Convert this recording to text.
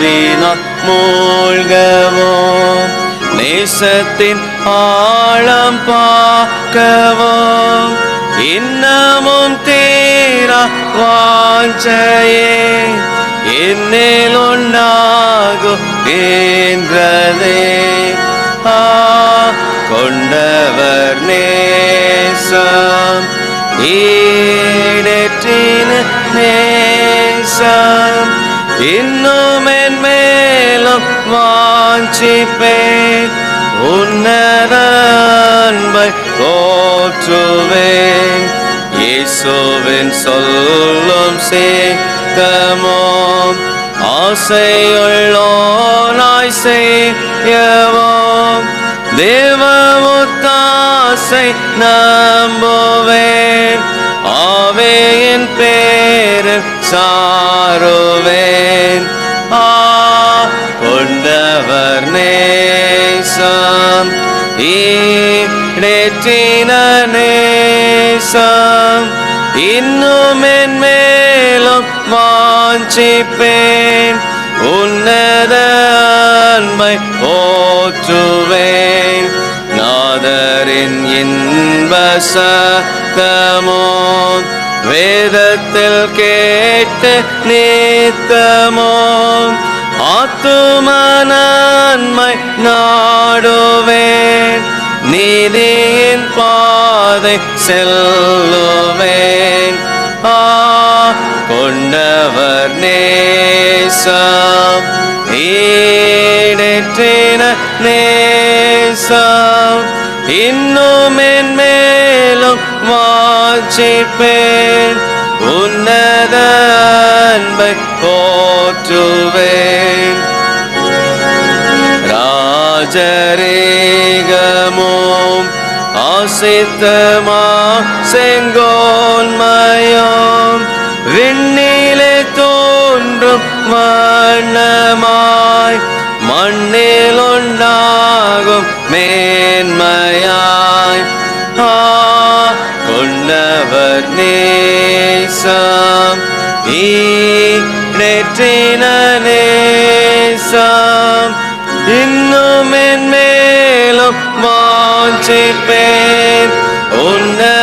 அன்பினால் மூழ்கவும் நேசத்தின் ஆழம் பார்க்கவும் இன்னமும் தீரா வாஞ்சையே என்னில் உண்டாகும் என்றதே ஆ கொண்டவர் நேசம் ஈடற்றின நேசம் இன்னும் என் மேலும் வாஞ்சிப்பேன். உன்னரன்பை போற்றுவேன். இயேசுவின் சொல்லும் சேக்கமோம் ஆசையுள்ளோனாய் செய்யவோம் தேவமுத்தாசை நம்புவேன். கொண்டவர் நேசம். ஈடேற்றின நேசம். இன்னும் என் மேலும் வாஞ்சிப்பேன். உன்னத அன்பை போற்றுவேன். நாதரின் இன்ப சத்தமோ வேதத்தில் கேட்டு நீத்தமோ. ஆத்தும நாடுவேன். நீதியின் பாதை செல்லுவேன். ஆ கொண்டவர் நேசம். ஈடேற்றின நேசம். இன்னும் என் மேலும் வாஞ்சிப்பேன். உன்னத அன்பை போற்றுவேன். ராஜரேகமோம் ஆசித்தமா செங்கோன்மயம். விண்ணிலே தோன்றும் வண்ணமாய் மண்ணில் உண்டாகும் மேன்மையாய். ஆ கொண்டவர் நேசம் நேற்றின நேசம். இன்னும் என் மேலும் வாஞ்சிப்பேன் உன்னத